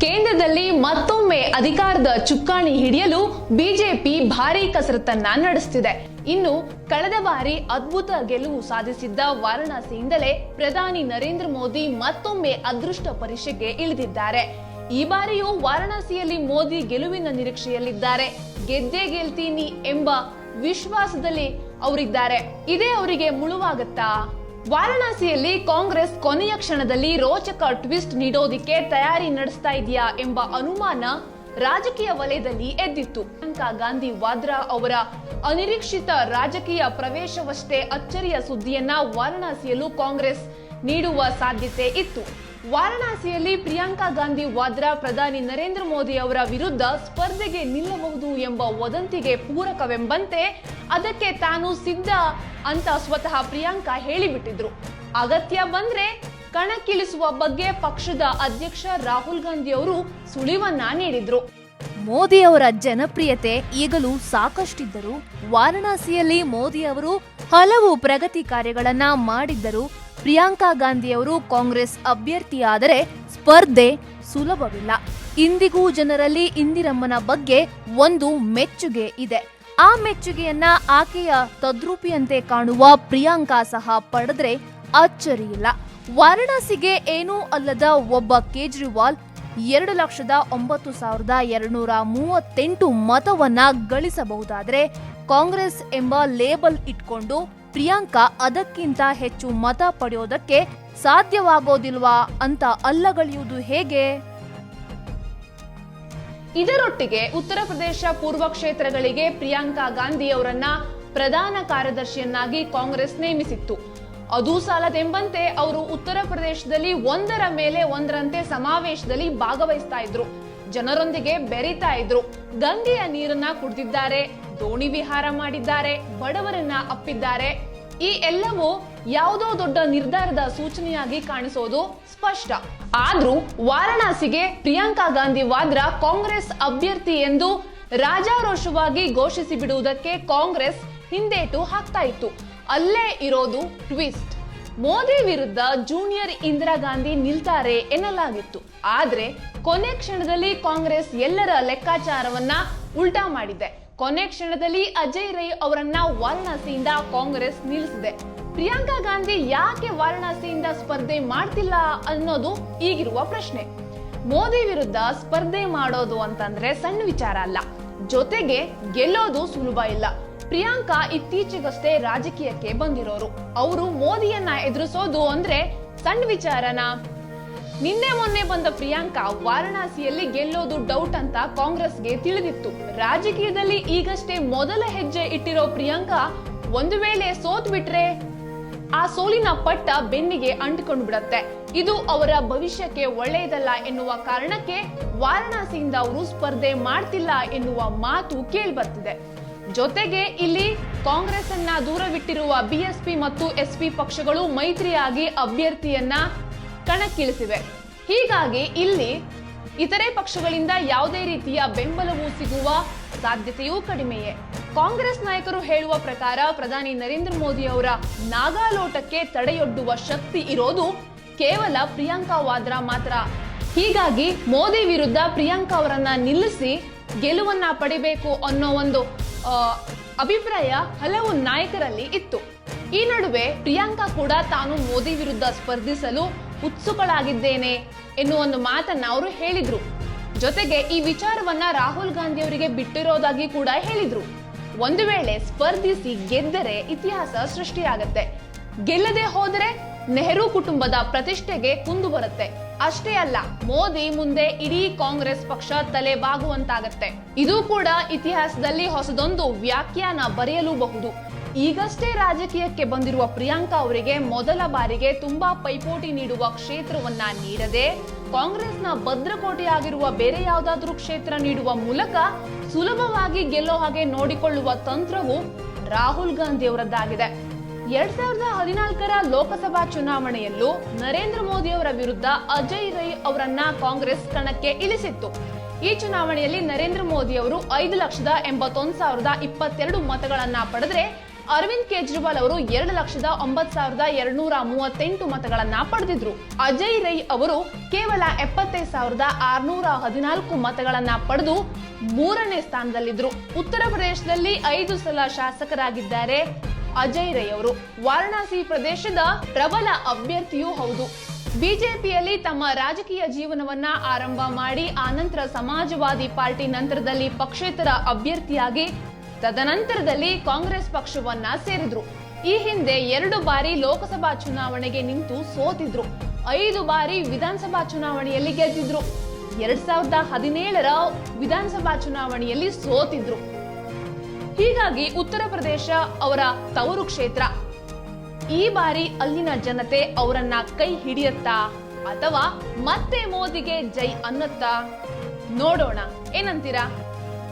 ಕೇಂದ್ರದಲ್ಲಿ ಮತ್ತೊಮ್ಮೆ ಅಧಿಕಾರದ ಚುಕ್ಕಾಣಿ ಹಿಡಿಯಲು ಬಿಜೆಪಿ ಭಾರೀ ಕಸರತ್ತನ್ನ ನಡೆಸುತ್ತಿದೆ ಇನ್ನು ಕಳೆದ ಬಾರಿ ಅದ್ಭುತ ಗೆಲುವು ಸಾಧಿಸಿದ್ದ ವಾರಣಾಸಿಯಿಂದಲೇ ಪ್ರಧಾನಿ ನರೇಂದ್ರ ಮೋದಿ ಮತ್ತೊಮ್ಮೆ ಅದೃಷ್ಟ ಪರೀಕ್ಷೆಗೆ ಇಳಿದಿದ್ದಾರೆ. ಈ ಬಾರಿಯೂ ವಾರಣಾಸಿಯಲ್ಲಿ ಮೋದಿ ಗೆಲುವಿನ ನಿರೀಕ್ಷೆಯಲ್ಲಿದ್ದಾರೆ. ಗೆದ್ದೇ ಗೆಲ್ತೀನಿ ಎಂಬ ವಿಶ್ವಾಸದಲ್ಲಿ ಅವರಿದ್ದಾರೆ. ಇದೇ ಅವರಿಗೆ ಮುಳುವಾಗತ್ತಾ? ವಾರಣಾಸಿಯಲ್ಲಿ ಕಾಂಗ್ರೆಸ್ ಕೊನೆಯ ಕ್ಷಣದಲ್ಲಿ ರೋಚಕ ಟ್ವಿಸ್ಟ್ ನೀಡೋದಿಕ್ಕೆ ತಯಾರಿ ನಡೆಸ್ತಾ ಇದೆಯಾ ಎಂಬ ಅನುಮಾನ ರಾಜಕೀಯ ವಲಯದಲ್ಲಿ ಎದ್ದಿತ್ತು. ಪ್ರಿಯಾಂಕಾ ಗಾಂಧಿ ವಾದ್ರಾ ಅವರ ಅನಿರೀಕ್ಷಿತ ರಾಜಕೀಯ ಪ್ರವೇಶವಷ್ಟೇ ಅಚ್ಚರಿಯ ಸುದ್ದಿಯನ್ನ ವಾರಣಾಸಿಯಲ್ಲೂ ಕಾಂಗ್ರೆಸ್ ನೀಡುವ ಸಾಧ್ಯತೆ ಇತ್ತು. ವಾರಣಾಸಿಯಲ್ಲಿ ಪ್ರಿಯಾಂಕಾ ಗಾಂಧಿ ವಾದ್ರಾ, ಪ್ರಧಾನಿ ನರೇಂದ್ರ ಮೋದಿ ಅವರ ವಿರುದ್ಧ ಸ್ಪರ್ಧೆಗೆ ನಿಲ್ಲಬಹುದು ಎಂಬ ವದಂತಿಗೆ ಪೂರಕವೆಂಬಂತೆ ಅದಕ್ಕೆ ತಾನು ಸಿದ್ಧ ಅಂತ ಸ್ವತಃ ಪ್ರಿಯಾಂಕಾ ಹೇಳಿಬಿಟ್ಟಿದ್ರು. ಅಗತ್ಯ ಬಂದ್ರೆ ಕಣಕ್ಕಿಳಿಸುವ ಬಗ್ಗೆ ಪಕ್ಷದ ಅಧ್ಯಕ್ಷ ರಾಹುಲ್ ಗಾಂಧಿ ಅವರು ಸುಳಿವನ್ನ ನೀಡಿದ್ರು. ಮೋದಿ ಅವರ ಜನಪ್ರಿಯತೆ ಈಗಲೂ ಸಾಕಷ್ಟಿದ್ದರು ವಾರಣಾಸಿಯಲ್ಲಿ ಮೋದಿ ಅವರು ಹಲವು ಪ್ರಗತಿ ಕಾರ್ಯಗಳನ್ನ ಮಾಡಿದ್ದರು ಪ್ರಿಯಾಂಕಾ ಗಾಂಧಿ ಅವರು ಕಾಂಗ್ರೆಸ್ ಅಭ್ಯರ್ಥಿಯಾದರೆ ಸ್ಪರ್ಧೆ ಸುಲಭವಿಲ್ಲ. ಇಂದಿಗೂ ಜನರಲ್ಲಿ ಇಂದಿರಮ್ಮನ ಬಗ್ಗೆ ಒಂದು ಮೆಚ್ಚುಗೆ ಇದೆ. ಆ ಮೆಚ್ಚುಗೆಯನ್ನ ಆಕೆಯ ತದ್ರೂಪಿಯಂತೆ ಕಾಣುವ ಪ್ರಿಯಾಂಕಾ ಸಹ ಪಡೆದ್ರೆ ಅಚ್ಚರಿಯಿಲ್ಲ. ವಾರಣಾಸಿಗೆ ಏನೂ ಅಲ್ಲದ ಒಬ್ಬ ಕೇಜ್ರಿವಾಲ್ ಎರಡು ಲಕ್ಷದ ಒಂಬತ್ತು ಸಾವಿರದ ಎರಡುನೂರ ಮೂವತ್ತೆಂಟು ಮತವನ್ನ ಗಳಿಸಬಹುದಾದ್ರೆ ಕಾಂಗ್ರೆಸ್ ಎಂಬ ಲೇಬಲ್ ಇಟ್ಕೊಂಡು ಪ್ರಿಯಾಂಕಾ ಅದಕ್ಕಿಂತ ಹೆಚ್ಚು ಮತ ಪಡೆಯೋದಕ್ಕೆ ಸಾಧ್ಯವಾಗೋದಿಲ್ವಾ ಅಂತ ಅಲ್ಲಗಳೆಯುವುದು ಹೇಗೆ? ಇದರೊಟ್ಟಿಗೆ ಉತ್ತರ ಪ್ರದೇಶ ಪೂರ್ವ ಕ್ಷೇತ್ರಗಳಿಗೆ ಪ್ರಿಯಾಂಕಾ ಗಾಂಧಿ ಅವರನ್ನ ಪ್ರಧಾನ ಕಾರ್ಯದರ್ಶಿಯನ್ನಾಗಿ ಕಾಂಗ್ರೆಸ್ ನೇಮಿಸಿತ್ತು. ಅದು ಸಾಲದೆಂಬಂತೆ ಅವರು ಉತ್ತರ ಪ್ರದೇಶದಲ್ಲಿ ಒಂದರ ಮೇಲೆ ಒಂದರಂತೆ ಸಮಾವೇಶದಲ್ಲಿ ಭಾಗವಹಿಸ್ತಾ ಇದ್ರು. ಜನರೊಂದಿಗೆ ಬೆರೀತಾ ಇದ್ರು. ಗಂಗೆಯ ನೀರನ್ನ ಕುಡಿದಿದ್ದಾರೆ, ದೋಣಿ ವಿಹಾರ ಮಾಡಿದ್ದಾರೆ, ಬಡವರನ್ನ ಅಪ್ಪಿದ್ದಾರೆ. ಈ ಎಲ್ಲವೂ ಯಾವುದೋ ದೊಡ್ಡ ನಿರ್ಧಾರದ ಸೂಚನೆಯಾಗಿ ಕಾಣಿಸೋದು ಸ್ಪಷ್ಟ. ಆದ್ರೂ ವಾರಣಾಸಿಗೆ ಪ್ರಿಯಾಂಕಾ ಗಾಂಧಿ ವಾದ್ರಾ ಕಾಂಗ್ರೆಸ್ ಅಭ್ಯರ್ಥಿ ಎಂದು ರಾಜಾರೋಷವಾಗಿ ಘೋಷಿಸಿ ಬಿಡುವುದಕ್ಕೆ ಕಾಂಗ್ರೆಸ್ ಹಿಂದೇಟು ಹಾಕ್ತಾ ಇತ್ತು. ಅಲ್ಲೇ ಇರೋದು ಟ್ವಿಸ್ಟ್. ಮೋದಿ ವಿರುದ್ಧ ಜೂನಿಯರ್ ಇಂದಿರಾ ಗಾಂಧಿ ನಿಲ್ತಾರೆ ಎನ್ನಲಾಗಿತ್ತು. ಆದ್ರೆ ಕೊನೆ ಕ್ಷಣದಲ್ಲಿ ಕಾಂಗ್ರೆಸ್ ಎಲ್ಲರ ಲೆಕ್ಕಾಚಾರವನ್ನ ಉಲ್ಟಾ ಮಾಡಿದೆ. ಕೊನೆ ಕ್ಷಣದಲ್ಲಿ ಅಜಯ್ ರೈ ಅವರನ್ನ ವಾರಣಾಸಿಯಿಂದ ಕಾಂಗ್ರೆಸ್ ನಿಲ್ಲಿಸಿದೆ. ಪ್ರಿಯಾಂಕಾ ಗಾಂಧಿ ಯಾಕೆ ವಾರಣಾಸಿಯಿಂದ ಸ್ಪರ್ಧೆ ಮಾಡ್ತಿಲ್ಲ ಅನ್ನೋದು ಈಗಿರುವ ಪ್ರಶ್ನೆ. ಮೋದಿ ವಿರುದ್ಧ ಸ್ಪರ್ಧೆ ಮಾಡೋದು ಅಂತಂದ್ರೆ ಸಣ್ಣ ವಿಚಾರ ಅಲ್ಲ. ಜೊತೆಗೆ ಗೆಲ್ಲೋದು ಸುಲಭ ಇಲ್ಲ. ಪ್ರಿಯಾಂಕಾ ಇತ್ತೀಚೆಗಷ್ಟೇ ರಾಜಕೀಯಕ್ಕೆ ಬಂದಿರೋರು. ಅವರು ಮೋದಿಯನ್ನ ಎದುರಿಸೋದು ಅಂದ್ರೆ ಸಣ್ಣ ವಿಚಾರನ? ನಿನ್ನೆ ಮೊನ್ನೆ ಬಂದ ಪ್ರಿಯಾಂಕಾ ವಾರಣಾಸಿಯಲ್ಲಿ ಗೆಲ್ಲೋದು ಡೌಟ್ ಅಂತ ಕಾಂಗ್ರೆಸ್ಗೆ ತಿಳಿದಿತ್ತು. ರಾಜಕೀಯದಲ್ಲಿ ಈಗಷ್ಟೇ ಮೊದಲ ಹೆಜ್ಜೆ ಇಟ್ಟಿರೋ ಪ್ರಿಯಾಂಕಾ ಒಂದು ವೇಳೆ ಸೋತ್ ಬಿಟ್ರೆ ಆ ಸೋಲಿನ ಪಟ್ಟ ಬೆನ್ನಿಗೆ ಅಂಟಿಕೊಂಡು ಬಿಡತ್ತೆ. ಇದು ಅವರ ಭವಿಷ್ಯಕ್ಕೆ ಒಳ್ಳೆಯದಲ್ಲ ಎನ್ನುವ ಕಾರಣಕ್ಕೆ ವಾರಣಾಸಿಯಿಂದ ಅವರು ಸ್ಪರ್ಧೆ ಮಾಡ್ತಿಲ್ಲ ಎನ್ನುವ ಮಾತು ಕೇಳಿಬರ್ತಿದೆ. ಜೊತೆಗೆ ಇಲ್ಲಿ ಕಾಂಗ್ರೆಸ್ ಅನ್ನ ದೂರವಿಟ್ಟಿರುವ ಬಿಎಸ್ಪಿ ಮತ್ತು ಎಸ್ಪಿ ಪಕ್ಷಗಳು ಮೈತ್ರಿಯಾಗಿ ಅಭ್ಯರ್ಥಿಯನ್ನ ಕಣಕ್ಕಿಳಿಸಿವೆ. ಹೀಗಾಗಿ ಇಲ್ಲಿ ಇತರೆ ಪಕ್ಷಗಳಿಂದ ಯಾವುದೇ ರೀತಿಯ ಬೆಂಬಲವೂ ಸಿಗುವ ಸಾಧ್ಯತೆಯೂ ಕಡಿಮೆಯೇ. ಕಾಂಗ್ರೆಸ್ ನಾಯಕರು ಹೇಳುವ ಪ್ರಕಾರ ಪ್ರಧಾನಿ ನರೇಂದ್ರ ಮೋದಿ ಅವರ ನಾಗಾಲೋಟಕ್ಕೆ ತಡೆಯೊಡ್ಡುವ ಶಕ್ತಿ ಇರೋದು ಕೇವಲ ಪ್ರಿಯಾಂಕಾ ವಾದ್ರಾ ಮಾತ್ರ. ಹೀಗಾಗಿ ಮೋದಿ ವಿರುದ್ಧ ಪ್ರಿಯಾಂಕಾ ಅವರನ್ನ ನಿಲ್ಲಿಸಿ ಗೆಲುವನ್ನ ಪಡಿಬೇಕು ಅನ್ನೋ ಒಂದು ಅಭಿಪ್ರಾಯ ಹಲವು ನಾಯಕರಲ್ಲಿ ಇತ್ತು. ಈ ನಡುವೆ ಪ್ರಿಯಾಂಕಾ ಕೂಡ ತಾನು ಮೋದಿ ವಿರುದ್ಧ ಸ್ಪರ್ಧಿಸಲು ಉತ್ಸುಕಳಾಗಿದ್ದೇನೆ ಎನ್ನುವ ಒಂದು ಮಾತನ್ನ ಅವರು ಹೇಳಿದ್ರು. ಜೊತೆಗೆ ಈ ವಿಚಾರವನ್ನ ರಾಹುಲ್ ಗಾಂಧಿ ಅವರಿಗೆ ಬಿಟ್ಟಿರೋದಾಗಿ ಕೂಡ ಹೇಳಿದ್ರು. ಒಂದು ವೇಳೆ ಸ್ಪರ್ಧಿಸಿ ಗೆದ್ದರೆ ಇತಿಹಾಸ ಸೃಷ್ಟಿಯಾಗತ್ತೆ. ಗೆಲ್ಲದೆ ಹೋದರೆ ನೆಹರು ಕುಟುಂಬದ ಪ್ರತಿಷ್ಠೆಗೆ ಕುಂದು ಬರುತ್ತೆ. ಅಷ್ಟೇ ಅಲ್ಲ, ಮೋದಿ ಮುಂದೆ ಇಡೀ ಕಾಂಗ್ರೆಸ್ ಪಕ್ಷ ತಲೆ ಬಾಗುವಂತಾಗತ್ತೆ. ಇದು ಕೂಡ ಇತಿಹಾಸದಲ್ಲಿ ಹೊಸದೊಂದು ವ್ಯಾಖ್ಯಾನ ಬರೆಯಲೂಬಹುದು. ಈಗಷ್ಟೇ ರಾಜಕೀಯಕ್ಕೆ ಬಂದಿರುವ ಪ್ರಿಯಾಂಕಾ ಅವರಿಗೆ ಮೊದಲ ಬಾರಿಗೆ ತುಂಬಾ ಪೈಪೋಟಿ ನೀಡುವ ಕ್ಷೇತ್ರವನ್ನ ನೀಡದೆ ಕಾಂಗ್ರೆಸ್ನ ಭದ್ರಕೋಟೆಯಾಗಿರುವ ಬೇರೆ ಯಾವುದಾದ್ರೂ ಕ್ಷೇತ್ರ ನೀಡುವ ಮೂಲಕ ಸುಲಭವಾಗಿ ಗೆಲ್ಲೋ ಹಾಗೆ ನೋಡಿಕೊಳ್ಳುವ ತಂತ್ರವು ರಾಹುಲ್ ಗಾಂಧಿ ಅವರದ್ದಾಗಿದೆ ಎರಡ್ ಸಾವಿರದ ಹದಿನಾಲ್ಕರ ಲೋಕಸಭಾ ಚುನಾವಣೆಯಲ್ಲೂ ನರೇಂದ್ರ ಮೋದಿ ಅವರ ವಿರುದ್ಧ ಅಜಯ್ ರೈ ಅವರನ್ನ ಕಾಂಗ್ರೆಸ್ ಕಣಕ್ಕೆ ಇಳಿಸಿತ್ತು. ಈ ಚುನಾವಣೆಯಲ್ಲಿ ನರೇಂದ್ರ ಮೋದಿ ಅವರು ಐದು ಲಕ್ಷದ ಎಂಬತ್ತೊಂದು ಸಾವಿರದ ಇಪ್ಪತ್ತೆರಡು ಮತಗಳನ್ನ ಪಡೆದ್ರೆ ಅರವಿಂದ್ ಕೇಜ್ರಿವಾಲ್ ಅವರು ಎರಡು ಲಕ್ಷದ ಒಂಬತ್ತು ಸಾವಿರದ ಎರಡ್ನೂರ ಮೂವತ್ತೆಂಟು ಮತಗಳನ್ನ ಪಡೆದಿದ್ರು. ಅಜಯ್ ರೈ ಅವರು ಕೇವಲ ಎಪ್ಪತ್ತೈದು ಸಾವಿರದ ಆರ್ನೂರ ಹದಿನಾಲ್ಕು ಮತಗಳನ್ನ ಪಡೆದು ಮೂರನೇ ಸ್ಥಾನದಲ್ಲಿದ್ರು. ಉತ್ತರ ಪ್ರದೇಶದಲ್ಲಿ ಐದು ಸಲ ಶಾಸಕರಾಗಿದ್ದಾರೆ ಅಜಯ್ ರೈ ಅವರು. ವಾರಣಾಸಿ ಪ್ರದೇಶದ ಪ್ರಬಲ ಅಭ್ಯರ್ಥಿಯೂ ಹೌದು. ಬಿಜೆಪಿಯಲ್ಲಿ ತಮ್ಮ ರಾಜಕೀಯ ಜೀವನವನ್ನ ಆರಂಭ ಮಾಡಿ ಆನಂತರ ಸಮಾಜವಾದಿ ಪಾರ್ಟಿ ನಂತರದಲ್ಲಿ ಪಕ್ಷೇತರ ಅಭ್ಯರ್ಥಿಯಾಗಿ ತದನಂತರದಲ್ಲಿ ಕಾಂಗ್ರೆಸ್ ಪಕ್ಷವನ್ನ ಸೇರಿದ್ರು. ಈ ಹಿಂದೆ ಎರಡು ಬಾರಿ ಲೋಕಸಭಾ ಚುನಾವಣೆಗೆ ನಿಂತು ಸೋತಿದ್ರು. ಐದು ಬಾರಿ ವಿಧಾನಸಭಾ ಚುನಾವಣೆಯಲ್ಲಿ ಗೆದ್ದಿದ್ರು. ಎರಡ್ ಸಾವಿರದ ಹದಿನೇಳರ ವಿಧಾನಸಭಾ ಚುನಾವಣೆಯಲ್ಲಿ ಸೋತಿದ್ರು. ಹೀಗಾಗಿ ಉತ್ತರ ಪ್ರದೇಶ ಅವರ ತವರು ಕ್ಷೇತ್ರ. ಈ ಬಾರಿ ಅಲ್ಲಿನ ಜನತೆ ಅವರನ್ನ ಕೈ ಹಿಡಿಯತ್ತಾ ಅಥವಾ ಮತ್ತೆ ಮೋದಿಗೆ ಜೈ ಅನ್ನತ್ತಾ ನೋಡೋಣ. ಏನಂತೀರಾ?